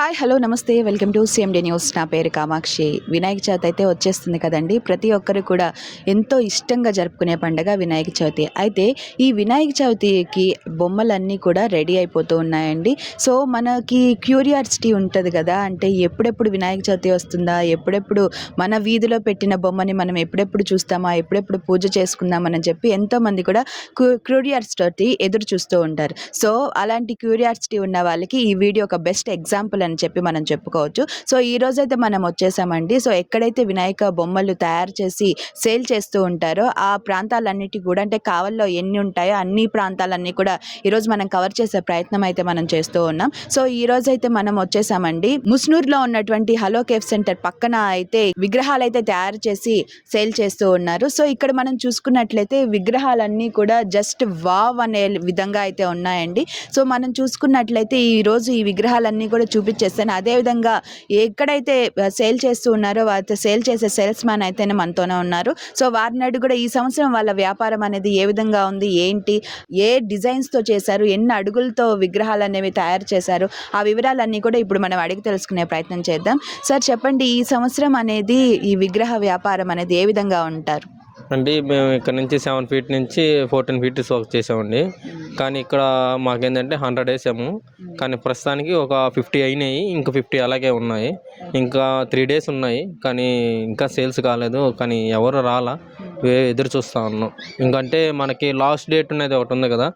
Hi hello నమస్తే. Welcome to CMD news. నా పేరు కామాక్షి. వినాయక చవితి అయితే వచ్చేస్తుంది కదండి. ప్రతి ఒక్కరు కూడా ఎంతో ఇష్టంగా జరుపుకునే పండుగ వినాయక చవితి. అయితే ఈ వినాయక చవితికి బొమ్మలన్నీ కూడా రెడీ అయిపోతూ ఉన్నాయండి. సో మనకి క్యూరియాసిటీ ఉంటుంది కదా. అంటే ఎప్పుడెప్పుడు వినాయక చవితి వస్తుందా? ఎప్పుడెప్పుడు మన వీధిలో పెట్టిన బొమ్మని మనం ఎప్పుడెప్పుడు చూస్తామా? ఎప్పుడెప్పుడు పూజ చేసుకుందామని చెప్పి ఎంతోమంది కూడా క్యూరియాసిటీ తోటి ఎదురు చూస్తూ ఉంటారు. సో అలాంటి క్యూరియాసిటీ ఉన్న వాళ్ళకి ఈ వీడియో ఒక బెస్ట్ ఎగ్జాంపుల్ అని చెప్పి మనం చెప్పుకోవచ్చు. సో ఈ రోజైతే మనం వచ్చేసామండి. సో ఎక్కడైతే వినాయక బొమ్మలు తయారు చేసి సేల్ చేస్తూ ఉంటారో ఆ ప్రాంతాలన్నిటి కూడా అంటే కావల్లో ఎన్ని ఉంటాయో అన్ని ప్రాంతాలన్నీ కూడా ఈరోజు మనం కవర్ చేసే ప్రయత్నం అయితే మనం చేస్తూ ఉన్నాం. సో ఈ రోజు అయితే మనం వచ్చేసామండి. ముస్నూర్లో ఉన్నటువంటి హలో కేఫ్ సెంటర్ పక్కన అయితే విగ్రహాలు అయితే తయారు చేసి సేల్ చేస్తూ ఉన్నారు. సో ఇక్కడ మనం చూసుకున్నట్లయితే విగ్రహాలన్నీ కూడా జస్ట్ వావ్ అనే విధంగా అయితే ఉన్నాయండి. సో మనం చూసుకున్నట్లయితే ఈ రోజు ఈ విగ్రహాలన్నీ కూడా చేస్తాను. అదేవిధంగా ఎక్కడైతే సేల్ చేస్తూ ఉన్నారో వారితో సేల్ చేసే సేల్స్ మ్యాన్ అయితేనే మనతోనే ఉన్నారు. సో వారిని అడుగు కూడా ఈ సంవత్సరం వాళ్ళ వ్యాపారం అనేది ఏ విధంగా ఉంది? ఏంటి? ఏ డిజైన్స్తో చేశారు? ఎన్ని అడుగులతో విగ్రహాలు అనేవి తయారు చేశారు? ఆ వివరాలన్నీ కూడా ఇప్పుడు మనం అడిగి తెలుసుకునే ప్రయత్నం చేద్దాం. సార్ చెప్పండి ఈ సంవత్సరం అనేది ఈ విగ్రహ వ్యాపారం అనేది ఏ విధంగా ఉంటారు? అంటే మేము ఇక్కడ నుంచి సెవెన్ ఫీట్ నుంచి ఫోర్టీన్ ఫీట్ వర్క్ చేసామండి. కానీ ఇక్కడ మాకేంటంటే హండ్రెడ్ వేసాము. కానీ ప్రస్తుతానికి ఒక ఫిఫ్టీ అయినాయి ఇంకా ఫిఫ్టీ అలాగే ఉన్నాయి. ఇంకా త్రీ డేస్ ఉన్నాయి కానీ ఇంకా సేల్స్ కాలేదు. కానీ ఎవరు రాలా ఎదురు చూస్తా ఉన్నాం. ఇంకంటే మనకి లాస్ట్ డేట్ అనేది ఒకటి ఉంది కదా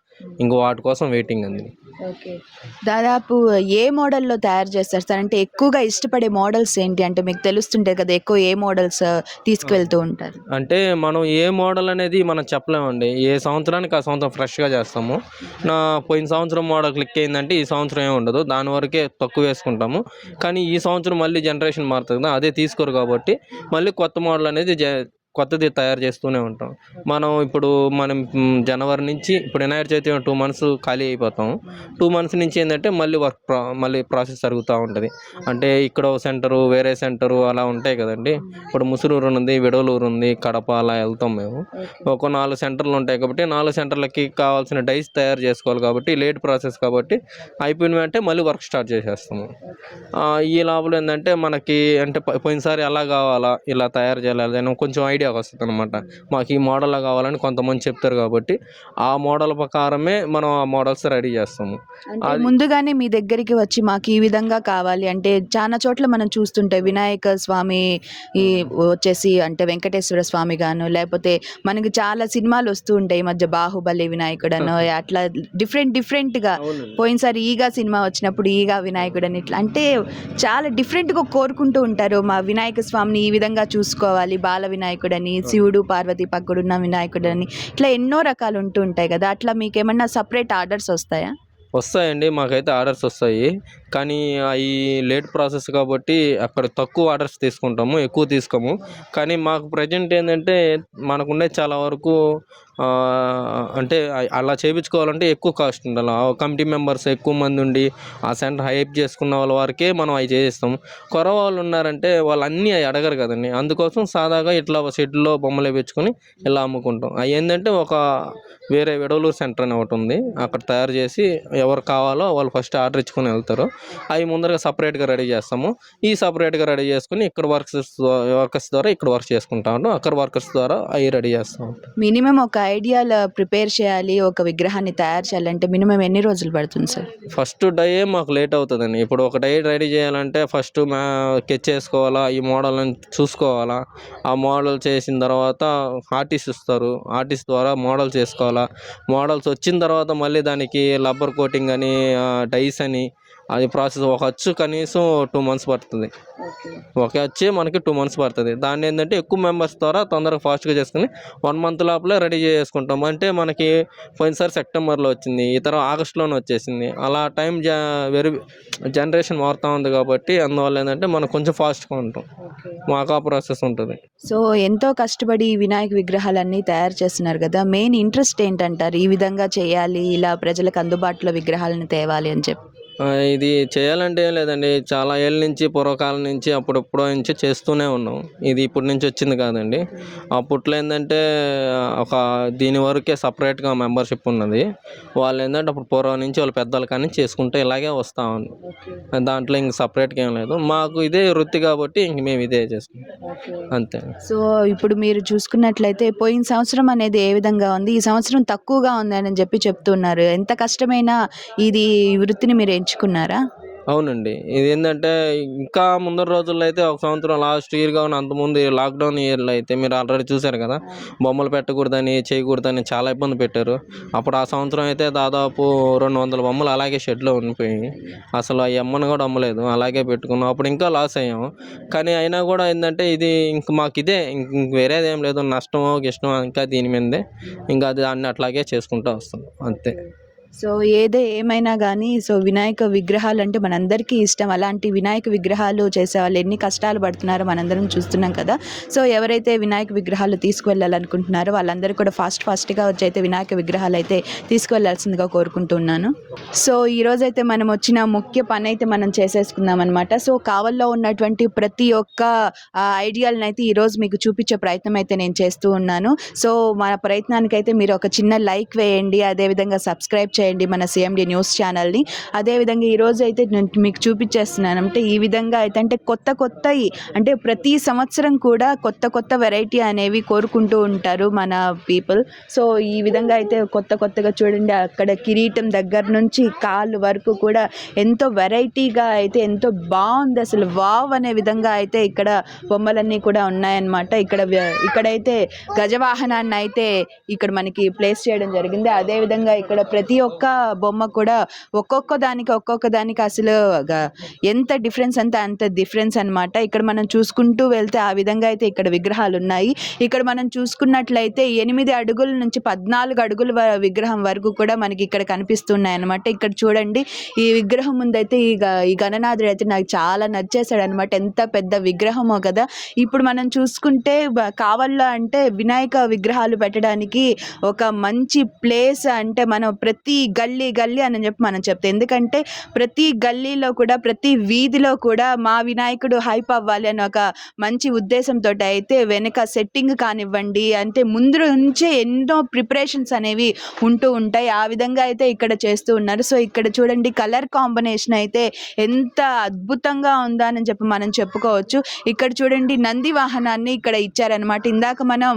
ఇంకో వాటి కోసం వెయిటింగ్ అండి. ఓకే. దాదాపు ఏ మోడల్లో తయారు చేస్తారు? సార్ అంటే ఎక్కువగా ఇష్టపడే మోడల్స్ ఏంటి? అంటే మీకు తెలుస్తుంటాయి కదా ఎక్కువ ఏ మోడల్స్ తీసుకువెళ్తూ ఉంటారు? అంటే మనం ఏ మోడల్ అనేది మనం చెప్పలేమండి. ఏ సంవత్సరానికి ఆ సంవత్సరం ఫ్రెష్గా చేస్తాము. నా పోయిన సంవత్సరం మోడల్ క్లిక్ అయిందంటే ఈ సంవత్సరం ఏమి ఉండదు. దాని వరకే తక్కువ వేసుకుంటాము. కానీ ఈ సంవత్సరం మళ్ళీ జనరేషన్ మారుతుంది అదే తీసుకోరు కాబట్టి మళ్ళీ కొత్త మోడల్ అనేది జ కొత్తది తయారు చేస్తూనే ఉంటాం. మనం ఇప్పుడు మనం జనవరి నుంచి ఇప్పుడు వినాయక చవితి టూ మంత్స్ ఖాళీ అయిపోతాం. టూ మంత్స్ నుంచి ఏంటంటే మళ్ళీ వర్క్ ప్రా మళ్ళీ ప్రాసెస్ జరుగుతూ ఉంటుంది. అంటే ఇక్కడ సెంటరు వేరే సెంటరు అలా ఉంటాయి కదండి. ఇప్పుడు ముసురూరు ఉంది విడవలూరు ఉంది కడప అలా వెళ్తాం మేము. ఒక నాలుగు సెంటర్లు ఉంటాయి కాబట్టి నాలుగు సెంటర్లకి కావాల్సిన డైస్ తయారు చేసుకోవాలి కాబట్టి లేట్ ప్రాసెస్ కాబట్టి అయిపోయిన వెంటనే మళ్ళీ వర్క్ స్టార్ట్ చేసేస్తాము ఈ లాభం ఏంటంటే మనకి అంటే పోయినసారి ఎలా కావాలా ఇలా తయారు చేయాలి కొంచెం ఐడియా వస్తుంది అనమాట మాకు ఈ మోడల్లో కావాలని కొంతమంది చెప్తారు కాబట్టి ఆ మోడల్ ప్రకారమే మనం ఆ మోడల్స్ రెడీ చేస్తాము. ముందుగానే మీ దగ్గరికి వచ్చి మాకు ఈ విధంగా కావాలి. అంటే చాలా చోట్ల మనం చూస్తుంటే వినాయక స్వామి ఈ వచ్చేసి అంటే వెంకటేశ్వర స్వామి గాను లేకపోతే మనకి చాలా సినిమాలు వస్తూ ఉంటాయి ఈ మధ్య బాహుబలి వినాయకుడను అట్లా డిఫరెంట్ డిఫరెంట్గా పోయినసారి ఈగా సినిమా వచ్చినప్పుడు ఈగా వినాయకుడు అని ఇట్లా అంటే చాలా డిఫరెంట్గా కోరుకుంటూ ఉంటారు మా వినాయక స్వామిని ఈ విధంగా చూసుకోవాలి బాల వినాయకుడని శివుడు పార్వతి పక్కడున్న వినాయకుడని ఇట్లా ఎన్నో రకాలు ఉంటూ ఉంటాయి కదా. అట్లా మీకు ఏమన్నా సపరేట్ ఆర్డర్స్ వస్తాయా? వస్తాయండి మాకైతే ఆర్డర్స్ వస్తాయి. కానీ అవి లేట్ ప్రాసెస్ కాబట్టి అక్కడ తక్కువ ఆర్డర్స్ తీసుకుంటాము ఎక్కువ తీసుకోము. కానీ మాకు ప్రజెంట్ ఏంటంటే మనకుండే చాలా వరకు అంటే అలా చేయించుకోవాలంటే ఎక్కువ కాస్ట్ ఉండాలి. ఆ కమిటీ మెంబర్స్ ఎక్కువ మంది ఉండి ఆ సెంటర్ హైప్ చేసుకున్న వాళ్ళ వారికే మనం అవి చేస్తాం కొర వాళ్ళు ఉన్నారంటే వాళ్ళు అన్నీ అవి అడగరు కదండి. అందుకోసం సాదాగా ఇట్లా షెడ్లో బొమ్మలు వేయించుకొని ఇలా అమ్ముకుంటాం. అవి ఏంటంటే ఒక వేరే విడవలూరు సెంటర్ అని ఒకటి ఉంది. అక్కడ తయారు చేసి ఎవరు కావాలో వాళ్ళు ఫస్ట్ ఆర్డర్ ఇచ్చుకొని వెళ్తారు. అవి ముందరగా సపరేట్గా రెడీ చేస్తాము. ఈ సపరేట్గా రెడీ చేసుకుని ఇక్కడ వర్క్స్ వర్కర్స్ ద్వారా ఇక్కడ వర్క్ చేసుకుంటా ఉంటాం. అక్కడ వర్కర్స్ ద్వారా అవి రెడీ చేస్తూ ఉంటాం. మినిమం ఒక ఐడియాలో ప్రిపేర్ చేయాలి ఒక విగ్రహాన్ని తయారు చేయాలంటే మినిమం ఎన్ని రోజులు పడుతుంది సార్? ఫస్ట్ డే మాకు లేట్ అవుతుందండి. ఇప్పుడు ఒక డై రెడీ చేయాలంటే ఫస్ట్ మా స్కెచ్ చేసుకోవాలా ఈ మోడల్ని చూసుకోవాలా? ఆ మోడల్ చేసిన తర్వాత ఆర్టిస్ట్ ఇస్తారు. ఆర్టిస్ట్ ద్వారా మోడల్ చేసుకోవాలా? మోడల్స్ వచ్చిన తర్వాత మళ్ళీ దానికి లబ్బర్ కోటింగ్ అని డైస్ అని అది ప్రాసెస్ ఒక అచ్చు కనీసం టూ మంత్స్ పడుతుంది. ఒక వచ్చే మనకి టూ మంత్స్ పడుతుంది. దాన్ని ఏంటంటే ఎక్కువ మెంబర్స్ ద్వారా తొందరగా ఫాస్ట్గా చేసుకుని వన్ మంత్ లోపలే రెడీ చేసుకుంటాం. అంటే మనకి పోయినసారి సెప్టెంబర్లో వచ్చింది తర్వాత ఆగస్టులోనే వచ్చేసింది. అలా టైం జ వెరీ జనరేషన్ మారుతూ ఉంది కాబట్టి అందువల్ల ఏంటంటే మనం కొంచెం ఫాస్ట్గా ఉంటాం. మాకు ఆ ప్రాసెస్ ఉంటుంది. సో ఎంతో కష్టపడి ఈ వినాయక విగ్రహాలన్నీ తయారు చేస్తున్నారు కదా మెయిన్ ఇంట్రెస్ట్ ఏంటంటారు? ఈ విధంగా చేయాలి ఇలా ప్రజలకు అందుబాటులో విగ్రహాలను తేవాలి అని చెప్పి. ఇది చేయాలంటే ఏం లేదండి. చాలా ఏళ్ళ నుంచి పూర్వకాలం నుంచి అప్పుడెప్పుడో నుంచి చేస్తూనే ఉన్నాం. ఇది ఇప్పటి నుంచి వచ్చింది కాదండి. అప్పట్లో ఏంటంటే ఒక దీని వరకే సపరేట్గా మెంబర్షిప్ ఉన్నది. వాళ్ళు ఏంటంటే అప్పుడు పూర్వం నుంచి వాళ్ళ పెద్దలు కానీ చేసుకుంటే ఇలాగే వస్తా ఉంది దాంట్లో ఇంక సపరేట్గా ఏం లేదు. మాకు ఇదే వృత్తి కాబట్టి ఇంక మేము ఇదే చేస్తాం. అంతే. సో ఇప్పుడు మీరు చూసుకున్నట్లయితే పోయిన సంవత్సరం అనేది ఏ విధంగా ఉంది? ఈ సంవత్సరం తక్కువగా ఉంది అని చెప్పి చెప్తున్నారు. ఎంత కష్టమైనా ఇది ఈ వృత్తిని మీరు పెంచుకున్నారా? అవునండి. ఇది ఏంటంటే ఇంకా ముందర రోజుల్లో అయితే ఒక సంవత్సరం లాస్ట్ ఇయర్ కావున అంతకుముందు లాక్డౌన్ ఇయర్లో అయితే మీరు ఆల్రెడీ చూశారు కదా బొమ్మలు పెట్టకూడదని చేయకూడదని చాలా ఇబ్బంది పెట్టారు. అప్పుడు ఆ సంవత్సరం అయితే దాదాపు రెండు వందల బొమ్మలు అలాగే షెడ్లో ఉండిపోయి అసలు ఆ అమ్మను కూడా అమ్మలేదు అలాగే పెట్టుకున్నాం. అప్పుడు ఇంకా లాస్ అయ్యాము కానీ అయినా కూడా ఏంటంటే ఇది ఇంక మాకు ఇదే ఇంక ఇంక వేరేది ఏం లేదు. నష్టమో గిష్టమో ఇంకా దీని మీదే. ఇంకా అది దాన్ని అట్లాగే చేసుకుంటూ వస్తాం అంతే. సో ఏదే ఏమైనా కానీ సో వినాయక విగ్రహాలు అంటే మనందరికీ ఇష్టం. అలాంటి వినాయక విగ్రహాలు చేసే వాళ్ళు ఎన్ని కష్టాలు పడుతున్నారో మనందరం చూస్తున్నాం కదా. సో ఎవరైతే వినాయక విగ్రహాలు తీసుకువెళ్ళాలనుకుంటున్నారో వాళ్ళందరూ కూడా ఫాస్ట్ ఫాస్ట్గా వచ్చి అయితే వినాయక విగ్రహాలు అయితే తీసుకువెళ్ళాల్సిందిగా కోరుకుంటున్నాను. సో ఈరోజైతే మనం వచ్చిన ముఖ్య పని అయితే మనం చేసేసుకుందాం అనమాట సో కావల్లో ఉన్నటువంటి ప్రతి ఒక్క ఐడియాలను అయితే ఈరోజు మీకు చూపించే ప్రయత్నం అయితే నేను చేస్తూ ఉన్నాను. సో మన ప్రయత్నానికి అయితే మీరు ఒక చిన్న లైక్ వేయండి. అదేవిధంగా సబ్స్క్రైబ్ చేయండి. మన సిఎండి న్యూస్ ఛానల్ని. అదేవిధంగా ఈరోజు అయితే నేను మీకు చూపించేస్తున్నాను. అంటే ఈ విధంగా అయితే అంటే కొత్త కొత్తవి అంటే ప్రతి సంవత్సరం కూడా కొత్త కొత్త వెరైటీ అనేవి కోరుకుంటూ ఉంటారు మన పీపుల్. సో ఈ విధంగా అయితే కొత్త కొత్తగా చూడండి అక్కడ కిరీటం దగ్గర నుంచి కాళ్ళు వరకు కూడా ఎంతో వెరైటీగా అయితే ఎంతో బాగుంది అసలు. వావ్ అనే విధంగా అయితే ఇక్కడ బొమ్మలన్నీ కూడా ఉన్నాయన్నమాట. ఇక్కడ ఇక్కడైతే గజవాహనాన్ని అయితే ఇక్కడ మనకి ప్లేస్ చేయడం జరిగింది. అదే విధంగా ఇక్కడ ప్రతి ఒక్క బొమ్మ కూడా ఒక్కొక్క దానికి ఒక్కొక్క దానికి అసలు ఎంత డిఫరెన్స్ అంత అంత డిఫరెన్స్ అన్నమాట. ఇక్కడ మనం చూసుకుంటూ వెళ్తే ఆ విధంగా అయితే ఇక్కడ విగ్రహాలు ఉన్నాయి ఇక్కడ మనం చూసుకున్నట్లయితే ఎనిమిది అడుగుల నుంచి పద్నాలుగు అడుగుల విగ్రహం వరకు కూడా మనకి ఇక్కడ కనిపిస్తున్నాయి అనమాట ఇక్కడ చూడండి ఈ విగ్రహం ముందైతే ఈ గ- ఈ గణనాథుడు అయితే నాకు చాలా నచ్చేసాడు అనమాట ఎంత పెద్ద విగ్రహమో కదా. ఇప్పుడు మనం చూసుకుంటే కావల్లో అంటే వినాయక విగ్రహాలు పెట్టడానికి ఒక మంచి ప్లేస్ అంటే మనం ప్రతి గల్లీ గల్లీ అని చెప్పి మనం చెప్తాం. ఎందుకంటే ప్రతి గల్లీలో కూడా ప్రతి వీధిలో కూడా మా వినాయకుడు హైప్ అవ్వాలి అని ఒక మంచి ఉద్దేశంతో అయితే వెనక సెట్టింగ్ కానివ్వండి అంటే ముందు నుంచే ఎన్నో ప్రిపరేషన్స్ అనేవి ఉంటూ ఉంటాయి. ఆ విధంగా అయితే ఇక్కడ చేస్తూ ఉన్నారు. సో ఇక్కడ చూడండి కలర్ కాంబినేషన్ అయితే ఎంత అద్భుతంగా ఉందా అని చెప్పి మనం చెప్పుకోవచ్చు. ఇక్కడ చూడండి నంది వాహనాన్ని ఇక్కడ ఇచ్చారనమాట ఇందాక మనం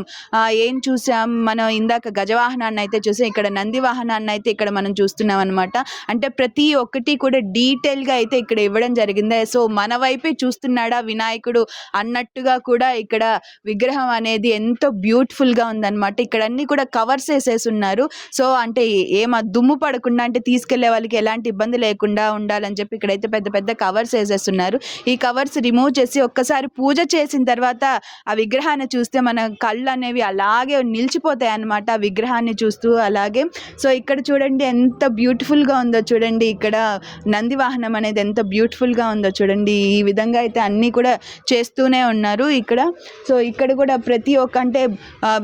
ఏం చూసాం? మనం ఇందాక గజవాహనాన్ని అయితే చూసాం. ఇక్కడ నంది వాహనాన్ని అయితే ఇక్కడ ఇక్కడ మనం చూస్తున్నాం అనమాట అంటే ప్రతి ఒక్కటి కూడా డీటెయిల్గా అయితే ఇక్కడ ఇవ్వడం జరిగింది. సో మన వైపే చూస్తున్నాడా వినాయకుడు అన్నట్టుగా కూడా ఇక్కడ విగ్రహం అనేది ఎంతో బ్యూటిఫుల్గా ఉందన్నమాట. ఇక్కడ అన్ని కూడా కవర్స్ వేసేసి ఉన్నారు సో అంటే ఏమ దుమ్ము పడకుండా అంటే తీసుకెళ్ళే వాళ్ళకి ఎలాంటి ఇబ్బంది లేకుండా ఉండాలని చెప్పి ఇక్కడైతే పెద్ద పెద్ద కవర్స్ వేసేస్తున్నారు ఈ కవర్స్ రిమూవ్ చేసి ఒక్కసారి పూజ చేసిన తర్వాత ఆ విగ్రహాన్ని చూస్తే మన కళ్ళు అనేవి అలాగే నిలిచిపోతాయి అనమాట ఆ విగ్రహాన్ని చూస్తూ అలాగే. సో ఇక్కడ చూడండి ఎంత బ్యూటిఫుల్గా ఉందో చూడండి. ఇక్కడ నంది వాహనం అనేది ఎంత బ్యూటిఫుల్గా ఉందో చూడండి. ఈ విధంగా అయితే అన్నీ కూడా చేస్తూనే ఉన్నారు ఇక్కడ. సో ఇక్కడ కూడా ప్రతి ఒక్క అంటే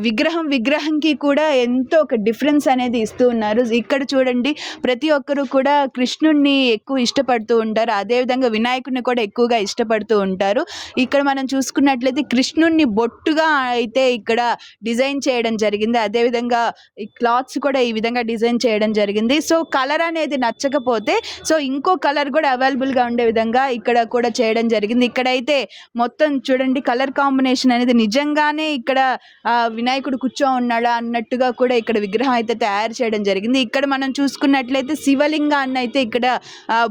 విగ్రహం విగ్రహంకి కూడా ఎంతో ఒక డిఫరెన్స్ అనేది ఇస్తూ ఉన్నారు. ఇక్కడ చూడండి ప్రతి ఒక్కరు కూడా కృష్ణుడిని ఎక్కువ ఇష్టపడుతూ ఉంటారు. అదేవిధంగా వినాయకుడిని కూడా ఎక్కువగా ఇష్టపడుతూ ఉంటారు. ఇక్కడ మనం చూసుకున్నట్లయితే కృష్ణుడిని బొట్టుగా అయితే ఇక్కడ డిజైన్ చేయడం జరిగింది. అదేవిధంగా ఈ క్లాత్స్ కూడా ఈ విధంగా డిజైన్ చేయడం జరిగింది జరిగింది. సో కలర్ అనేది నచ్చకపోతే సో ఇంకో కలర్ కూడా అవైలబుల్గా ఉండే విధంగా ఇక్కడ కూడా చేయడం జరిగింది. ఇక్కడైతే మొత్తం చూడండి కలర్ కాంబినేషన్ అనేది నిజంగానే ఇక్కడ వినాయకుడు కూర్చో ఉన్నాడా అన్నట్టుగా కూడా ఇక్కడ విగ్రహం అయితే తయారు చేయడం జరిగింది. ఇక్కడ మనం చూసుకున్నట్లయితే శివలింగాన్ని అయితే ఇక్కడ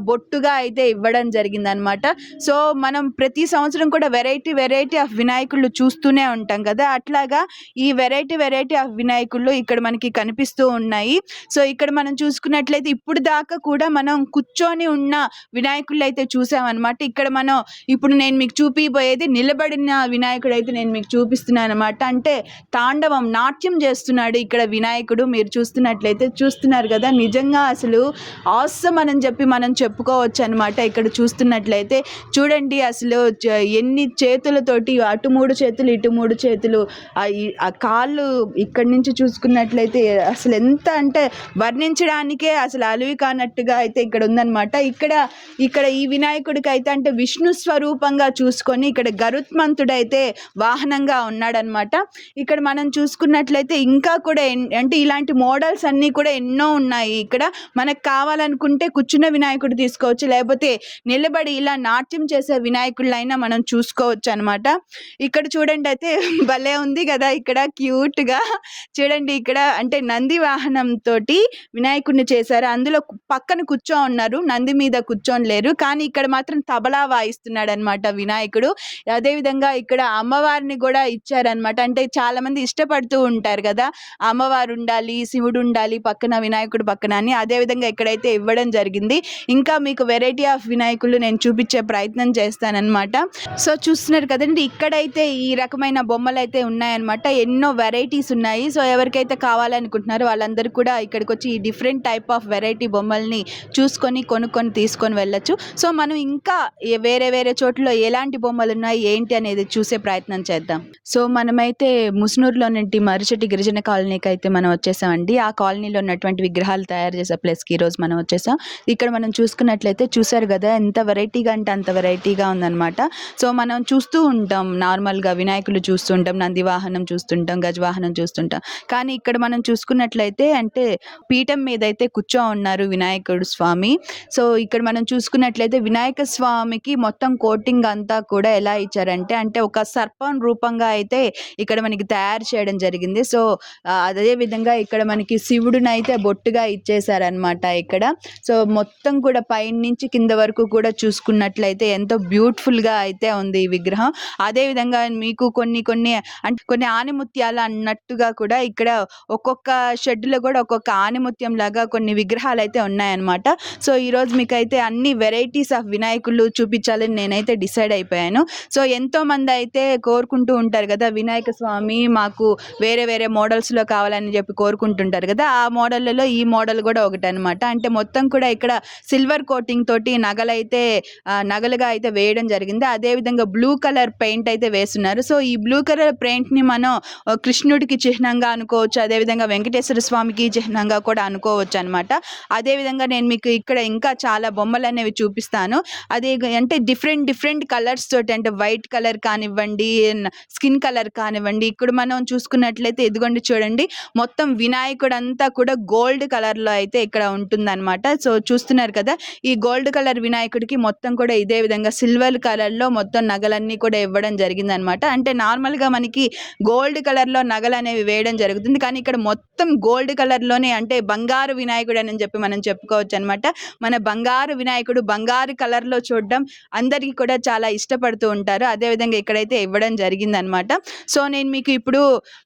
బొట్టుగా అయితే ఇవ్వడం జరిగింది అనమాట సో మనం ప్రతి సంవత్సరం కూడా వెరైటీ వెరైటీ ఆఫ్ వినాయకుళ్ళు చూస్తూనే ఉంటాం కదా. అట్లాగా ఈ వెరైటీ వెరైటీ ఆఫ్ వినాయకుళ్ళు ఇక్కడ మనకి కనిపిస్తూ ఉన్నాయి. సో ఇక్కడ మనం మనం చూసుకున్నట్లయితే ఇప్పుడు దాకా కూడా మనం కూర్చొని ఉన్న వినాయకుళ్ళు అయితే చూసామన్నమాట. ఇక్కడ మనం ఇప్పుడు నేను మీకు చూపిపోయేది నిలబడిన వినాయకుడు అయితే నేను మీకు చూపిస్తున్నాను అనమాట అంటే తాండవం నాట్యం చేస్తున్నాడు ఇక్కడ వినాయకుడు. మీరు చూస్తున్నట్లయితే చూస్తున్నారు కదా నిజంగా అసలు ఆసం అని చెప్పి మనం చెప్పుకోవచ్చు అనమాట ఇక్కడ చూస్తున్నట్లయితే చూడండి అసలు ఎన్ని చేతులతోటి అటు మూడు చేతులు ఇటు మూడు చేతులు ఆ ఆ కాళ్ళు ఇక్కడి నుంచి చూసుకున్నట్లయితే అసలు ఎంత అంటే వర్ణించ చూపించడానికే అసలు అలివి కానట్టుగా అయితే ఇక్కడ ఉందన్నమాట. ఇక్కడ ఇక్కడ ఈ వినాయకుడికి అయితే అంటే విష్ణు స్వరూపంగా చూసుకొని ఇక్కడ గరుత్మంతుడైతే వాహనంగా ఉన్నాడనమాట ఇక్కడ మనం చూసుకున్నట్లయితే ఇంకా కూడా అంటే ఇలాంటి మోడల్స్ అన్నీ కూడా ఎన్నో ఉన్నాయి ఇక్కడ. మనకు కావాలనుకుంటే కూర్చున్న వినాయకుడు తీసుకోవచ్చు లేకపోతే నిలబడి ఇలా నాట్యం చేసే వినాయకుళ్ళైనా మనం చూసుకోవచ్చు అనమాట ఇక్కడ చూడండి అయితే భలే ఉంది కదా ఇక్కడ క్యూట్గా చూడండి ఇక్కడ అంటే నంది వాహనం తోటి వినాయకుడిని చేశారు. అందులో పక్కన కూర్చో ఉన్నారు. నంది మీద కూర్చొని లేరు. కానీ ఇక్కడ మాత్రం తబలా వాయిస్తున్నాడు అనమాట వినాయకుడు. అదేవిధంగా ఇక్కడ అమ్మవారిని కూడా ఇచ్చారనమాట అంటే చాలా మంది ఇష్టపడుతూ ఉంటారు కదా. అమ్మవారు ఉండాలి శివుడు ఉండాలి పక్కన వినాయకుడు పక్కన అని. అదేవిధంగా ఇక్కడైతే ఇవ్వడం జరిగింది. ఇంకా మీకు వెరైటీ ఆఫ్ వినాయకులు నేను చూపించే ప్రయత్నం చేస్తానన్నమాట. సో చూస్తున్నారు కదండి. ఇక్కడైతే ఈ రకమైన బొమ్మలు అయితే ఉన్నాయన్నమాట. ఎన్నో వెరైటీస్ ఉన్నాయి. సో ఎవరికైతే కావాలనుకుంటున్నారో వాళ్ళందరూ కూడా ఇక్కడికి వచ్చి ఈ డిఫరెంట్ టైప్ ఆఫ్ వెరైటీ బొమ్మల్ని చూసుకొని కొనుక్కొని తీసుకొని వెళ్ళొచ్చు. సో మనం ఇంకా వేరే వేరే చోట్ల ఎలాంటి బొమ్మలు ఉన్నాయి ఏంటి అనేది చూసే ప్రయత్నం చేద్దాం. సో మనమైతే ముసునూరులో నుండి మరిచెట్టి గిరిజన కాలనీకి అయితే మనం వచ్చేసామండి. ఆ కాలనీలో ఉన్నటువంటి విగ్రహాలు తయారు చేసే ప్లేస్కి ఈరోజు మనం వచ్చేసాం. ఇక్కడ మనం చూసుకున్నట్లయితే చూసారు కదా ఎంత వెరైటీగా అంటే అంత వెరైటీగా ఉందన్నమాట. సో మనం చూస్తూ ఉంటాం. నార్మల్గా వినాయకులు చూస్తుంటాం నంది వాహనం చూస్తుంటాం గజవాహనం చూస్తుంటాం. కానీ ఇక్కడ మనం చూసుకున్నట్లయితే అంటే పీఠం మీద అయితే కూర్చో ఉన్నారు వినాయకుడు స్వామి. సో ఇక్కడ మనం చూసుకున్నట్లయితే వినాయక స్వామికి మొత్తం కోటింగ్ అంతా కూడా ఎలా ఇచ్చారంటే అంటే ఒక సర్పం రూపంగా అయితే ఇక్కడ మనకి తయారు చేయడం జరిగింది. సో అదే విధంగా ఇక్కడ మనకి శివుడిని అయితే బొట్టుగా ఇచ్చేసారనమాట ఇక్కడ. సో మొత్తం కూడా పైన నుంచి కింద వరకు కూడా చూసుకున్నట్లయితే ఎంతో బ్యూటిఫుల్గా అయితే ఉంది ఈ విగ్రహం. అదే విధంగా మీకు కొన్ని కొన్ని అంటే కొన్ని ఆనిముత్యాలు అన్నట్టుగా కూడా ఇక్కడ ఒక్కొక్క షెడ్లో కూడా ఒక్కొక్క ఆనిముత్యం లాగా కొన్ని విగ్రహాలు అయితే ఉన్నాయన్నమాట. సో ఈరోజు మీకు అయితే అన్ని వెరైటీస్ ఆఫ్ వినాయకులు చూపించాలని నేనైతే డిసైడ్ అయిపోయాను. సో ఎంతో మంది అయితే కోరుకుంటూ ఉంటారు కదా వినాయక స్వామి మాకు వేరే వేరే మోడల్స్లో కావాలని చెప్పి కోరుకుంటుంటారు కదా ఆ మోడళ్ళలో ఈ మోడల్ కూడా ఒకటి అనమాట అంటే మొత్తం కూడా ఇక్కడ సిల్వర్ కోటింగ్ తోటి నగలైతే నగలుగా అయితే వేయడం జరిగింది. అదేవిధంగా బ్లూ కలర్ పెయింట్ అయితే వేస్తున్నారు. సో ఈ బ్లూ కలర్ పెయింట్ని మనం కృష్ణుడికి చిహ్నంగా అనుకోవచ్చు. అదేవిధంగా వెంకటేశ్వర స్వామికి చిహ్నంగా కూడా అనుకోవచ్చు అనమాట అదేవిధంగా నేను మీకు ఇక్కడ ఇంకా చాలా బొమ్మలు అనేవి చూపిస్తాను. అదే అంటే డిఫరెంట్ డిఫరెంట్ కలర్స్ తోటి అంటే వైట్ కలర్ కానివ్వండి స్కిన్ కలర్ కానివ్వండి ఇక్కడ మనం చూసుకున్నట్లయితే ఇదిగోండి చూడండి మొత్తం వినాయకుడు అంతా కూడా గోల్డ్ కలర్లో అయితే ఇక్కడ ఉంటుందన్నమాట. సో చూస్తున్నారు కదా ఈ గోల్డ్ కలర్ వినాయకుడికి మొత్తం కూడా ఇదే విధంగా సిల్వర్ కలర్లో మొత్తం నగలన్నీ కూడా ఇవ్వడం జరిగిందనమాట అంటే నార్మల్గా మనకి గోల్డ్ కలర్లో నగలు అనేవి వేయడం జరుగుతుంది. కానీ ఇక్కడ మొత్తం గోల్డ్ కలర్లోనే అంటే బంగారు వినాయకుడు అని చెప్పి మనం చెప్పుకోవచ్చు అనమాట మన బంగారు వినాయకుడు బంగారు కలర్లో చూడడం అందరికీ కూడా చాలా ఇష్టపడుతూ ఉంటారు. అదేవిధంగా ఇక్కడైతే ఇవ్వడం జరిగిందనమాట సో నేను మీకు ఇప్పుడు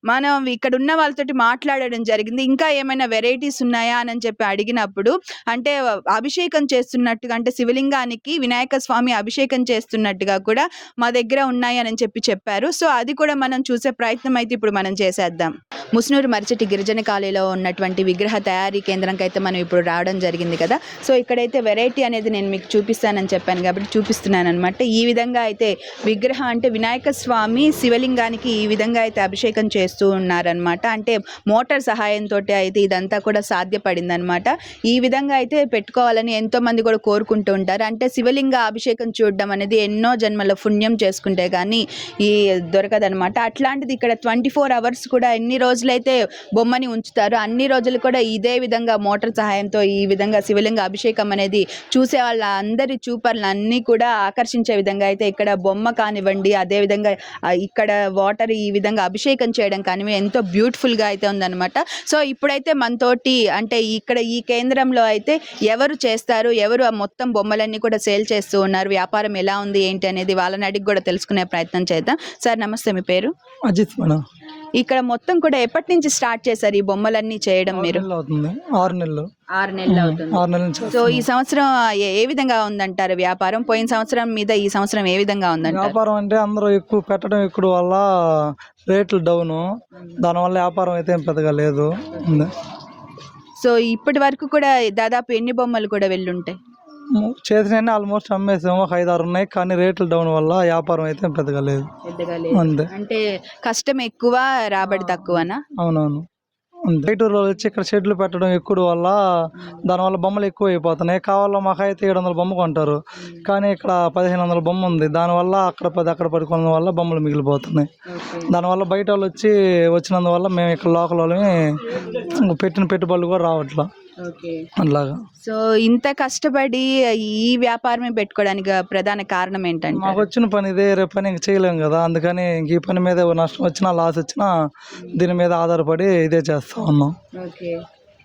మనం ఇక్కడ ఉన్న వాళ్ళతోటి మాట్లాడడం జరిగింది. ఇంకా ఏమైనా వెరైటీస్ ఉన్నాయా అని చెప్పి అడిగినప్పుడు అంటే అభిషేకం చేస్తున్నట్టుగా అంటే శివలింగానికి వినాయక స్వామి అభిషేకం చేస్తున్నట్టుగా కూడా మా దగ్గర ఉన్నాయి అని చెప్పి చెప్పారు. సో అది కూడా మనం చూసే ప్రయత్నం అయితే ఇప్పుడు మనం చేసేద్దాం. ముస్నూరు మరిచెట్టి గిరిజన కాలేలో ఉన్నటువంటి విగ్రహ తయారీ కేంద్రంకి అయితే మనం ఇప్పుడు రావడం జరిగింది కదా. సో ఇక్కడైతే వెరైటీ అనేది నేను మీకు చూపిస్తానని చెప్పాను కాబట్టి చూపిస్తున్నాను అనమాట ఈ విధంగా అయితే విగ్రహం అంటే వినాయక స్వామి శివలింగానికి ఈ విధంగా అయితే అభిషేకం చేస్తూ ఉన్నారనమాట అంటే మోటార్ సహాయంతో అయితే ఇదంతా కూడా సాధ్యపడింది అనమాట ఈ విధంగా అయితే పెట్టుకోవాలని ఎంతో మంది కూడా కోరుకుంటూ ఉంటారు. అంటే శివలింగ అభిషేకం చూడడం అనేది ఎన్నో జన్మల పుణ్యం చేసుకుంటే కానీ ఈ దొరకదనమాట అట్లాంటిది ఇక్కడ ట్వంటీ ఫోర్ అవర్స్ కూడా ఎన్ని రోజులైతే బొమ్మని ఉంచుతారో అన్ని రోజులు కూడా ఇదే విధంగా మోటార్ సహాయంతో ఈ విధంగా శివలింగ అభిషేకం అనేది చూసే వాళ్ళ అందరి చూపర్లు అన్ని కూడా ఆకర్షించే విధంగా అయితే ఇక్కడ బొమ్మ కానివ్వండి అదేవిధంగా ఇక్కడ వాటర్ ఈ విధంగా అభిషేకం చేయడం కానివ్వండి ఎంతో బ్యూటిఫుల్గా అయితే ఉందన్నమాట. సో ఇప్పుడైతే మనతోటి అంటే ఇక్కడ ఈ కేంద్రంలో అయితే ఎవరు చేస్తారు ఎవరు ఆ మొత్తం బొమ్మలన్నీ కూడా సేల్ చేస్తూ ఉన్నారు వ్యాపారం ఎలా ఉంది ఏంటి అనేది వాళ్ళని అడిగి కూడా తెలుసుకునే ప్రయత్నం చేద్దాం. సార్ నమస్తే మీ పేరు? అజిత్ మేడం. ఇక్కడ మొత్తం కూడా ఎప్పటి నుంచి స్టార్ట్ చేశారు ఈ బొమ్మలన్నీ చేయడం మీరు? ఆరు నెలలు. ఆరు నెలలు అవుతుంది. సో. ఈ సంవత్సరం ఏ- విధంగా ఉందంటారు వ్యాపారం? పోయిన సంవత్సరం మీద ఈ సంవత్సరం ఏ విధంగా ఉందంటారు? వ్యాపారం అంటే అందరూ ఎక్కువ పెట్టడం ఎక్కువ వల్ల రేట్లు డౌన్. దానివల్ల వ్యాపారం అయితే పెద్దగా లేదు. సో ఇప్పటి వరకు కూడా దాదాపు ఎన్ని బొమ్మలు కూడా వెళ్ళుంటాయి? చేసినవన్నీ ఆల్మోస్ట్ అమ్మేసాము ఒక ఐదు ఆరు ఉన్నాయి. కానీ రేట్లు డౌన్ వల్ల వ్యాపారం అయితే పెద్దగా లేదు. పెద్దగా అంతే. అంటే కష్టం ఎక్కువ రాబడి తక్కువనా? అవునవును. ఉంది బయట ఊరు వాళ్ళు వచ్చి ఇక్కడ షెడ్లు పెట్టడం ఎక్కువ వల్ల దానివల్ల బొమ్మలు ఎక్కువ అయిపోతున్నాయి కావాలో మాకు అయితే ఏడు వందల బొమ్మ కొంటారు. కానీ ఇక్కడ పదిహేను వందల బొమ్మ ఉంది. దానివల్ల అక్కడ పది అక్కడ పడుకోవడం వల్ల బొమ్మలు మిగిలిపోతున్నాయి. దానివల్ల బయట వాళ్ళు వచ్చి వచ్చినందువల్ల మేము ఇక్కడ లోకల్ వాళ్ళని పెట్టిన పెట్టుబడులు కూడా రావట్లా. ఓకే అలాగా. సో ఇంత కష్టపడి ఈ వ్యాపారమే పెట్టుకోవడానికి ప్రధాన కారణం ఏంటంటే? మాకు వచ్చిన పని ఇదే రేపు పని ఇంక చేయలేము కదా. అందుకని ఇంక ఈ పని మీద నష్టం వచ్చినా లాస్ వచ్చినా దీని మీద ఆధారపడి ఇదే చేస్తా ఉన్నాం. ఓకే.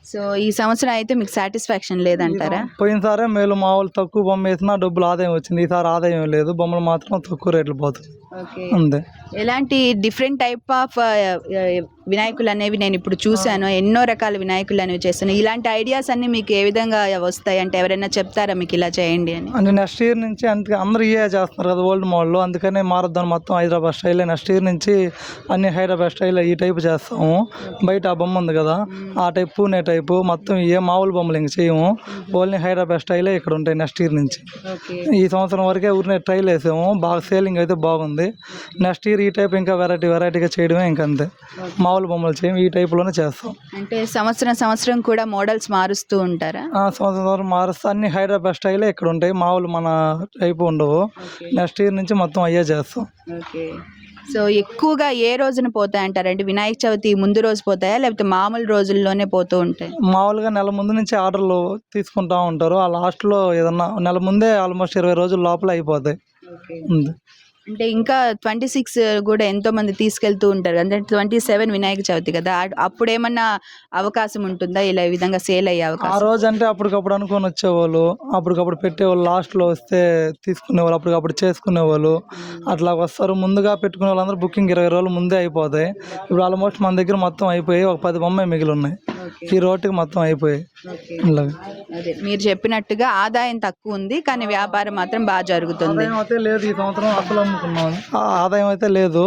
సో ఈ సంవత్సరం అయితే మీకు సాటిస్ఫాక్షన్ లేదంటారా? పోయినసారే మేలు మా వాళ్ళు తక్కువ బొమ్మ వేసినా డబ్బులు ఆదాయం వచ్చింది. ఈసారి ఆదాయం లేదు బొమ్మలు మాత్రం తక్కువ రేట్లు పోతుంది ఓకే. ఎలాంటి డిఫరెంట్ టైప్ ఆఫ్ వినాయకులు అనేవి నేను ఇప్పుడు చూశాను. ఎన్నో రకాల వినాయకులు అనేవి చేస్తాను ఇలాంటి ఐడియాస్ అన్ని మీకు ఏ విధంగా వస్తాయి? అంటే ఎవరైనా చెప్తారా మీకు ఇలా చేయండి అని? అంటే నెక్స్ట్ ఇయర్ నుంచి అందుకే అందరూ ఇయే చేస్తున్నారు కదా ఓల్డ్ మోడల్ అందుకనే మారద్దాం మొత్తం హైదరాబాద్ స్టైల్. నెక్స్ట్ ఇయర్ నుంచి అన్ని హైదరాబాద్ స్టైల్ ఈ టైప్ చేస్తాము. బయట ఆ బొమ్మ ఉంది కదా ఆ టైప్ పూణే టైపు మొత్తం ఏ మామూలు బొమ్మలు ఇంక చేయము. ఓన్లీ హైదరాబాద్ స్టైలే ఇక్కడ ఉంటాయి నెక్స్ట్ ఇయర్ నుంచి. ఈ సంవత్సరం వరకే ఊరినే ట్రైల్ వేసాము. బాగా సేలింగ్ అయితే బాగుంది. నెక్స్ట్ ఇయర్ ఈ టైప్ ఇంకా వెరైటీ వెరైటీగా చేయడమే ఇంక అంతే. మామూలు బొమ్మలు చేయము ఈ టైప్లోనే చేస్తాం. అంటే సంవత్సరం సంవత్సరం కూడా మోడల్స్ మారుస్తూ ఉంటారా? ఆ సంవత్సరం వరకు మారుస్తే. అన్ని హైదరాబాద్ స్టైలే ఇక్కడ ఉంటాయి. మామూలు మన టైప్ ఉండవు. నెక్స్ట్ ఇయర్ నుంచి మొత్తం అయ్యే చేస్తాం. ఓకే. సో ఎక్కువగా ఏ రోజున పోతాయి అంటారంటే వినాయక చవితి ముందు రోజు పోతాయా? లేకపోతే మామూలు రోజుల్లోనే పోతూ ఉంటాయి? మామూలుగా నెల ముందు నుంచి ఆర్డర్లు తీసుకుంటా ఉంటారు. ఆ లాస్ట్లో ఏదన్నా నెల ముందే ఆల్మోస్ట్ ఇరవై రోజుల లోపల అయిపోతాయి. ఉంది. అంటే ఇంకా ట్వంటీ సిక్స్ కూడా ఎంతో మంది తీసుకెళ్తూ ఉంటారు. అంటే ట్వంటీ సెవెన్ వినాయక చవితి కదా. అప్పుడు ఏమన్నా అవకాశం ఉంటుందా? ఇలా ఈ విధంగా సేల్ అయ్యే ఆ అవకాశం? రోజు అంటే అప్పటికప్పుడు అనుకొని వచ్చేవాళ్ళు. అప్పటికప్పుడు పెట్టేవాళ్ళు. లాస్ట్లో వస్తే తీసుకునేవాళ్ళు. అప్పటికప్పుడు చేసుకునేవాళ్ళు. అట్లా వస్తారు. ముందుగా పెట్టుకునే వాళ్ళందరూ బుకింగ్ ఇరవై రోజులు ముందే అయిపోతాయి. ఇప్పుడు ఆల్మోస్ట్ మన దగ్గర మొత్తం అయిపోయి ఒక పది బొమ్మ మిగిలి ఉన్నాయి. ఈ రోడ్డుకి మొత్తం అయిపోయాయి. అదే మీరు చెప్పినట్టుగా ఆదాయం తక్కువ ఉంది కానీ వ్యాపారం మాత్రం బాగా జరుగుతుంది. ఆదాయం అయితే లేదు ఈ సంవత్సరం అసలు అమ్ముకున్నాం. ఆ ఆదాయం అయితే లేదు.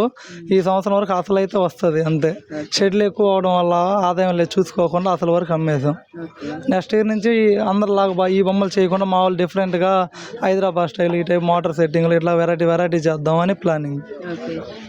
ఈ సంవత్సరం వరకు అసలు అయితే వస్తుంది అంతే. షెడ్లు ఎక్కువ అవడం వల్ల ఆదాయం లేదు చూసుకోకుండా అసలు వరకు అమ్మేసాం. నెక్స్ట్ ఇయర్ నుంచి అందరిలాగా బా ఈ బొమ్మలు చేయకుండా మా వాళ్ళు డిఫరెంట్గా హైదరాబాద్ స్టైల్ ఈ టైప్ మోటార్ సెట్టింగ్లు ఇట్లా వెరైటీ వెరైటీ చేద్దామని ప్లానింగ్.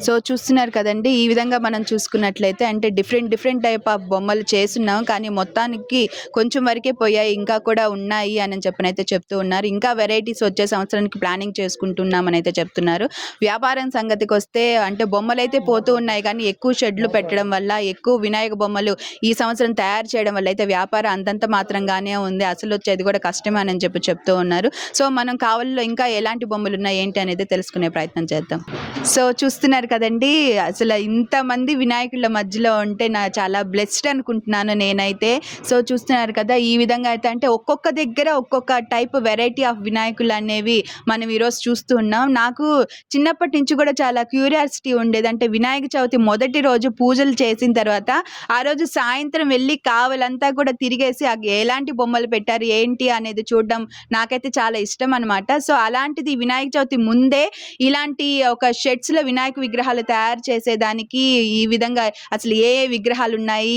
సో చూస్తున్నారు కదండి ఈ విధంగా మనం చూసుకున్నట్లయితే అంటే డిఫరెంట్ డిఫరెంట్ టైప్ ఆఫ్ బొమ్మలు చేస్తున్నాం. కానీ మొత్తానికి కొంచెం వరకే పోయాయి ఇంకా కూడా ఉన్నాయి అని చెప్పని అయితే చెప్తూ ఉన్నారు. ఇంకా వెరైటీస్ వచ్చే సంవత్సరానికి ప్లానింగ్ చేసుకుంటున్నామని అయితే చెప్తున్నారు. వ్యాపారం సంగతికి వస్తే అంటే బొమ్మలు అయితే పోతూ ఉన్నాయి కానీ ఎక్కువ షెడ్లు పెట్టడం వల్ల ఎక్కువ వినాయక బొమ్మలు ఈ సంవత్సరం తయారు చేయడం వల్ల అయితే వ్యాపారం అంతంత మాత్రంగానే ఉంది. అసలు వచ్చేది కూడా కష్టమే అని చెప్పి చెప్తూ ఉన్నారు. సో మనం కావాలో ఇంకా ఎలాంటి బొమ్మలు ఉన్నాయి ఏంటి అనేది తెలుసుకునే ప్రయత్నం చేద్దాం. సో చూస్తున్నారు కదండి అసలు ఇంతమంది వినాయకుల మధ్యలో ఉంటే నా చాలా బ్లెస్డ్ అనుకుంటున్నాను నేను. నేనైతే. సో చూస్తున్నారు కదా ఈ విధంగా అయితే అంటే ఒక్కొక్క దగ్గర ఒక్కొక్క టైప్ వెరైటీ ఆఫ్ వినాయకులు అనేవి మనం ఈరోజు చూస్తూ ఉన్నాం. నాకు చిన్నప్పటి నుంచి కూడా చాలా క్యూరియాసిటీ ఉండేది. అంటే వినాయక చవితి మొదటి రోజు పూజలు చేసిన తర్వాత ఆ రోజు సాయంత్రం వెళ్ళి కావలంతా కూడా తిరిగేసి ఎలాంటి బొమ్మలు పెట్టారు ఏంటి అనేది చూడడం నాకైతే చాలా ఇష్టం అనమాట సో అలాంటిది వినాయక చవితి ముందే ఇలాంటి ఒక షెడ్స్లో వినాయక విగ్రహాలు తయారు చేసేదానికి ఈ విధంగా అసలు ఏ ఏ విగ్రహాలు ఉన్నాయి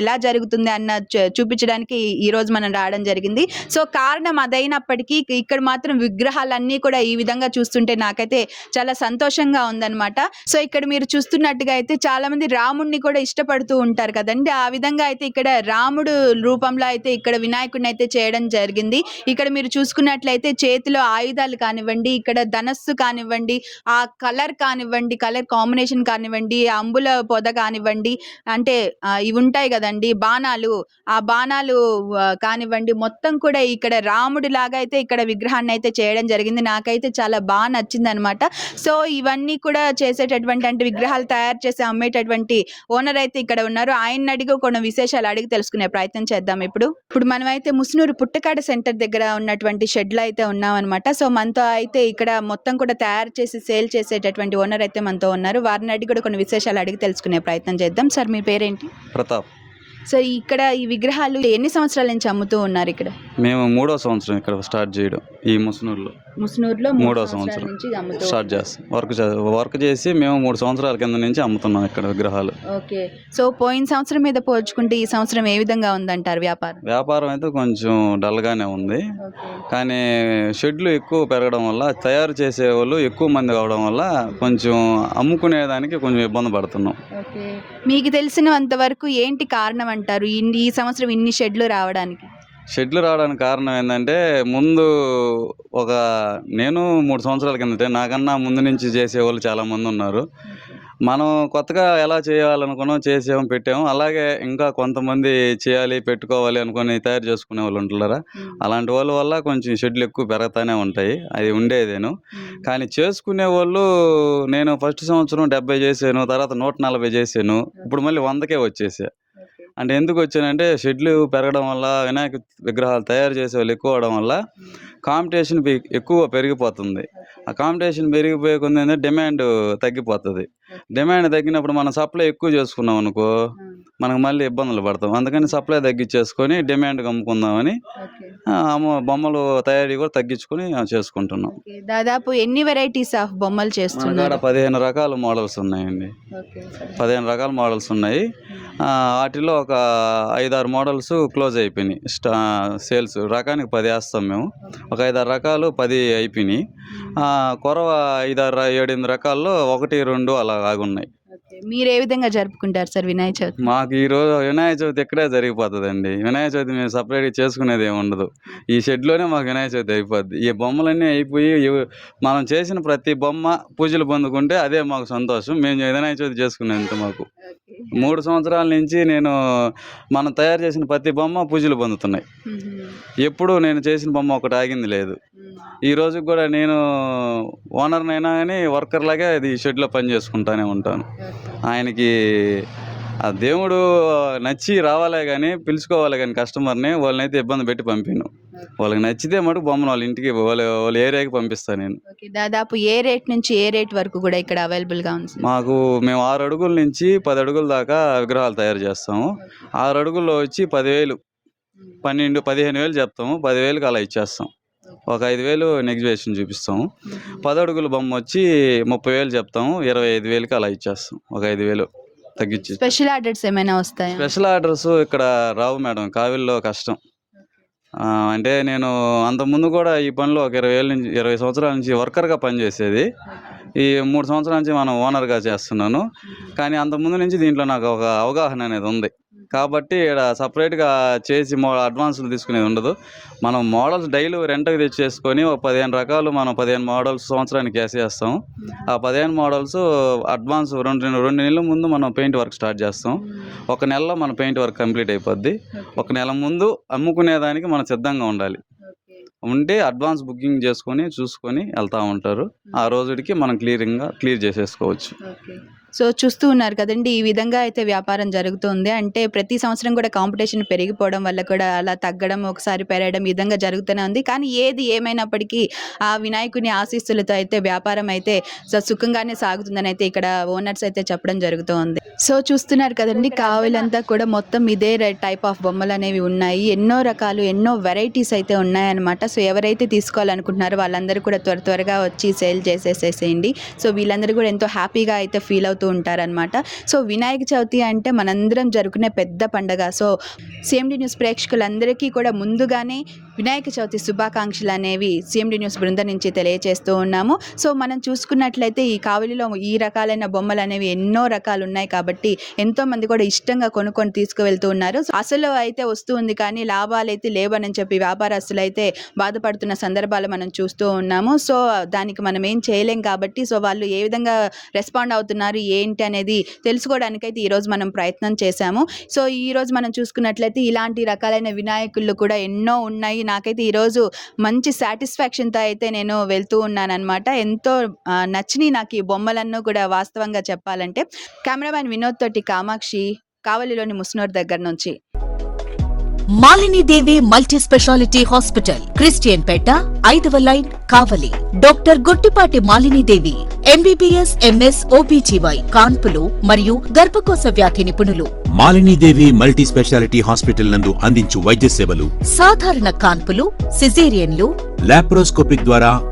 ఎలా జరుగుతుంది అన్న చూపించడానికి ఈ రోజు మనం రావడం జరిగింది. సో కారణం అదైనప్పటికీ ఇక్కడ మాత్రం విగ్రహాలన్నీ కూడా ఈ విధంగా చూస్తుంటే నాకైతే చాలా సంతోషంగా ఉందన్నమాట. సో ఇక్కడ మీరు చూస్తున్నట్టుగా అయితే చాలా మంది రాముడిని కూడా ఇష్టపడుతూ ఉంటారు కదండి. ఆ విధంగా అయితే ఇక్కడ రాముడు రూపంలో అయితే ఇక్కడ వినాయకుడిని అయితే చేయడం జరిగింది. ఇక్కడ మీరు చూసుకున్నట్లయితే చేతిలో ఆయుధాలు కానివ్వండి ఇక్కడ ధనస్సు కానివ్వండి ఆ కలర్ కానివ్వండి కలర్ కాంబినేషన్ కానివ్వండి అంబుల పొద కానివ్వండి అంటే ఇవి ఉంటాయి కదండి. బాణాలు ఆ బాణాలు కానివ్వండి మొత్తం కూడా ఇక్కడ రాముడి లాగా అయితే ఇక్కడ విగ్రహాన్ని అయితే చేయడం జరిగింది. నాకైతే చాలా బాగా నచ్చింది అనమాట సో ఇవన్నీ కూడా చేసేటటువంటి అంటే విగ్రహాలు తయారు చేసి అమ్మేటటువంటి ఓనర్ అయితే ఇక్కడ ఉన్నారు. ఆయన అడిగి కొన్ని విశేషాలు అడిగి తెలుసుకునే ప్రయత్నం చేద్దాం ఇప్పుడు. ఇప్పుడు మనం అయితే ముసునూరు పుట్టకాడ సెంటర్ దగ్గర ఉన్నటువంటి షెడ్లో అయితే ఉన్నాం అనమాట సో మనతో అయితే ఇక్కడ మొత్తం కూడా తయారు చేసి సేల్ చేసేటటువంటి ఓనర్ అయితే మనతో ఉన్నారు. వారిని అడిగి కూడా కొన్ని విశేషాలు అడిగి తెలుసుకునే ప్రయత్నం చేద్దాం. సార్ మీ పేరేంటి? ప్రతాప్. సో ఇక్కడ ఈ విగ్రహాలు ఎన్ని సంవత్సరాల నుంచి అమ్ముతూ ఉన్నారు ఇక్కడ? మేము మూడో సంవత్సరం ఇక్కడ స్టార్ట్ చేయడం ఈ ముసునూరులో. ముసునూరులో మూడో సంవత్సరం నుంచి అమ్ముతూ స్టార్ట్ చేస్తాం. వర్క్ వర్క్ చేసి మేము మూడు సంవత్సరాల కింద నుంచి అమ్ముతున్నాం ఇక్కడ విగ్రహాలు. ఓకే. సో పోయిన సంవత్సరం మీద పోల్చుకుంటే ఈ సంవత్సరం ఏ విధంగా ఉందంటారు వ్యాపారం? వ్యాపారం అయితే కొంచెం డల్గానే ఉంది. కానీ షెడ్లు ఎక్కువ పెరగడం వల్ల తయారు చేసే వాళ్ళు ఎక్కువ మంది కావడం వల్ల కొంచెం అమ్ముకునేదానికి కొంచెం ఇబ్బంది పడుతున్నాం. మీకు తెలిసినంత వరకు ఏంటి కారణం అంటారు ఇన్ని ఈ సంవత్సరం ఇన్ని షెడ్లు రావడానికి? షెడ్లు రావడానికి కారణం ఏంటంటే ముందు ఒక నేను మూడు సంవత్సరాల కిందటే నాకన్నా ముందు నుంచి చేసేవాళ్ళు చాలా మంది ఉన్నారు. మనం కొత్తగా ఎలా చేయాలనుకున్నాం చేసాము పెట్టాము అలాగే ఇంకా కొంతమంది చేయాలి పెట్టుకోవాలి అనుకుని తయారు చేసుకునే వాళ్ళు ఉంటున్నారా అలాంటి వాళ్ళ వల్ల కొంచెం షెడ్లు ఎక్కువ పెరుగుతూనే ఉంటాయి. అది ఉండేదేను. కానీ చేసుకునే వాళ్ళు నేను ఫస్ట్ సంవత్సరం డెబ్బై చేశాను తర్వాత నూట నలభై చేశాను ఇప్పుడు మళ్ళీ వందకే వచ్చేసా. అంటే ఎందుకు వచ్చానంటే షెడ్లు పెరగడం వల్ల వినాయక విగ్రహాలు తయారు చేసే వాళ్ళు ఎక్కువ అవడం వల్ల కాంపిటీషన్ ఎక్కువ పెరిగిపోతుంది. ఆ కాంపిటీషన్ పెరిగిపోయే కొంది ఏంటంటే డిమాండ్ తగ్గిపోతుంది. డిమాండ్ తగ్గినప్పుడు మనం సప్లై ఎక్కువ చేసుకున్నాం అనుకో మనకు మళ్ళీ ఇబ్బందులు పడతాం. అందుకని సప్లై తగ్గించేసుకొని డిమాండ్ అమ్ముకుందామని బొమ్మలు తయారీ కూడా తగ్గించుకొని చేసుకుంటున్నాం. దాదాపు ఎన్ని వెరైటీస్ ఆఫ్ బొమ్మలు చేస్తున్నారు? పదిహేను రకాల మోడల్స్ ఉన్నాయండి. పదిహేను రకాల మోడల్స్ ఉన్నాయి. వాటిలో ఒక ఐదారు మోడల్స్ క్లోజ్ అయిపోయినాయి. స్టా సేల్స్ రకానికి పది వేస్తాం మేము. ఒక ఐదారు రకాలు పది అయిపోయినాయి. కొరవ ఐదారు ఏడెనిమిది రకాల్లో ఒకటి రెండు అలా ఆగున్నాయి. మీరు ఏ విధంగా జరుపుకుంటారు సార్ వినాయక చవితి? మాకు ఈ రోజు వినాయక చవితి ఇక్కడే జరిగిపోతుందండి. వినాయక చవితి మేము సపరేట్గా చేసుకునేది ఏమి ఉండదు. ఈ షెడ్లోనే మాకు వినాయక చవితి అయిపోద్ది. ఈ బొమ్మలన్నీ అయిపోయి మనం చేసిన ప్రతి బొమ్మ పూజలు పొందుకుంటే అదే మాకు సంతోషం. మేము వినాయక చవితి చేసుకునేంత మాకు. మూడు సంవత్సరాల నుంచి నేను మనం తయారు చేసిన ప్రతి బొమ్మ పూజలు పొందుతున్నాయి. ఎప్పుడు నేను చేసిన బొమ్మ ఒకటి ఆగింది లేదు. ఈ రోజు కూడా నేను ఓనర్నైనా కానీ వర్కర్ లాగే అది షెడ్లో పని చేసుకుంటానే ఉంటాను. ఆయనకి ఆ దేవుడు నచ్చి రావాలే కానీ పిలుచుకోవాలి కానీ కస్టమర్ని వాళ్ళనైతే ఇబ్బంది పెట్టి పంపాను వాళ్ళకి నచ్చితే మటుకు బొమ్మను వాళ్ళ ఇంటికి వాళ్ళ వాళ్ళ ఏరియాకి పంపిస్తాను నేను. ఓకే. దాదాపు ఏ రేట్ నుంచి ఏ రేట్ వరకు కూడా ఇక్కడ అవైలబుల్గా ఉంది? మాకు మేము ఆరు అడుగుల నుంచి పది అడుగుల దాకా విగ్రహాలు తయారు చేస్తాము. ఆరు అడుగుల్లో వచ్చి పదివేలు పన్నెండు పదిహేను వేలు చెప్తాము. పదివేలకు అలా ఇచ్చేస్తాం. ఒక ఐదు వేలు నెగ్జిబిషన్ చూపిస్తాము. పది అడుగుల బొమ్మ వచ్చి ముప్పై వేలు చెప్తాము. ఇరవై ఐదు వేలకి అలా ఇచ్చేస్తాం. ఒక ఐదు వేలు. తగ్గించి స్పెషల్ ఆర్డర్స్ ఏమైనా వస్తాయా? స్పెషల్ ఆర్డర్స్ ఇక్కడ రావు మేడం కావిల్లో కష్టం. ఆ, అంటే నేను అంతకుముందు కూడా ఈ పనిలో ఒక ఇరవై ఏళ్ళ నుంచి ఇరవై సంవత్సరాల నుంచి వర్కర్గా పనిచేసేది. ఈ మూడు సంవత్సరాల నుంచి మనం ఓనర్గా చేస్తున్నాను. కానీ అంతకుముందు నుంచి దీంట్లో నాకు ఒక అవగాహన అనేది ఉంది. కాబట్టి ఇక్కడ సపరేట్గా చేసి మో అడ్వాన్స్లు తీసుకునేది ఉండదు. మనం మోడల్స్ డైలీ రెంట్కి తెచ్చేసుకొని ఒక పదిహేను రకాలు మనం పదిహేను మోడల్స్ సంవత్సరానికి వేసేస్తాం. ఆ పదిహేను మోడల్స్ అడ్వాన్స్ రెండు రెండు నెలల ముందు మనం పెయింట్ వర్క్ స్టార్ట్ చేస్తాం. ఒక నెలలో మన పెయింట్ వర్క్ కంప్లీట్ అయిపోద్ది. ఒక నెల ముందు అమ్ముకునేదానికి మనం సిద్ధంగా ఉండాలి. ఉంటే అడ్వాన్స్ బుకింగ్ చేసుకొని చూసుకొని వెళ్తూ ఉంటారు. ఆ రోజుడికి మనం క్లియరింగ్గా క్లియర్ చేసేసుకోవచ్చు. సో చూస్తూ ఉన్నారు కదండి ఈ విధంగా అయితే వ్యాపారం జరుగుతుంది. అంటే ప్రతి సంవత్సరం కూడా కాంపిటీషన్ పెరిగిపోవడం వల్ల కూడా అలా తగ్గడం ఒకసారి పెరగడం ఈ విధంగా జరుగుతూనే ఉంది. కానీ ఏది ఏమైనప్పటికీ ఆ వినాయకుని ఆశీస్సులతో అయితే వ్యాపారం అయితే సో సుఖంగానే సాగుతుందని అయితే ఇక్కడ ఓనర్స్ అయితే చెప్పడం జరుగుతూ ఉంది సో చూస్తున్నారు కదండి కావులంతా కూడా మొత్తం ఇదే టైప్ ఆఫ్ బొమ్మలు అనేవి ఉన్నాయి. ఎన్నో రకాలు ఎన్నో వెరైటీస్ అయితే ఉన్నాయన్నమాట. సో ఎవరైతే తీసుకోవాలనుకుంటున్నారో వాళ్ళందరూ కూడా త్వర త్వరగా వచ్చి సేల్ చేసేసేసేయండి. సో వీళ్ళందరూ కూడా ఎంతో హ్యాపీగా అయితే ఫీల్ అవుతూ ఉంటారనమాట సో వినాయక చవితి అంటే మనందరం జరుపుకునే పెద్ద పండగ. సో సిఎండి న్యూస్ ప్రేక్షకులందరికీ కూడా ముందుగానే వినాయక చవితి శుభాకాంక్షలు అనేవి సిఎండి న్యూస్ బృందం నుంచి తెలియజేస్తూ ఉన్నాము. సో మనం చూసుకున్నట్లయితే ఈ కావలిలో ఈ రకాలైన బొమ్మలు అనేవి ఎన్నో రకాలు ఉన్నాయి కాబట్టి ఎంతో మంది కూడా ఇష్టంగా కొనుక్కొని తీసుకువెళ్తూ ఉన్నారు. అసలు అయితే వస్తూ ఉంది కానీ లాభాలు అయితే లేవని చెప్పి వ్యాపారస్తులు అయితే బాధపడుతున్న సందర్భాలు మనం చూస్తూ ఉన్నాము. సో దానికి మనం ఏం చేయలేం కాబట్టి సో వాళ్ళు ఏ విధంగా రెస్పాండ్ అవుతున్నారు ఏంటి అనేది తెలుసుకోవడానికైతే ఈరోజు మనం ప్రయత్నం చేశాము. సో ఈరోజు మనం చూసుకున్నట్లయితే ఇలాంటి రకాలైన వినాయకుళ్ళు కూడా ఎన్నో ఉన్నాయి. నాకైతే ఈరోజు మంచి సాటిస్ఫాక్షన్తో అయితే నేను వెళ్తూ ఉన్నానన్నమాట. ఎంతో నచ్చినాయి నాకు ఈ బొమ్మలన్నీ కూడా వాస్తవంగా చెప్పాలంటే. కెమెరామ్యాన్ వినోద్ తోటి కామాక్షి కావలిలోని ముస్నూర్ దగ్గర నుంచి. Malinidevi multi speciality hospital Christian Peta ఐదవ line Kavali. Doctor Gottipati Malinidevi MBBS MS OBGY కాన్పులు మరియు గర్భకోశ వ్యాధి నిపుణులు. మాలినీదేవి మల్టీ స్పెషాలిటీ హాస్పిటల్ నందు అందించు వైద్య సేవలు. సాధారణ కాన్పులు సిజేరియన్లు. లాప్రోస్కోపిక్ ద్వారా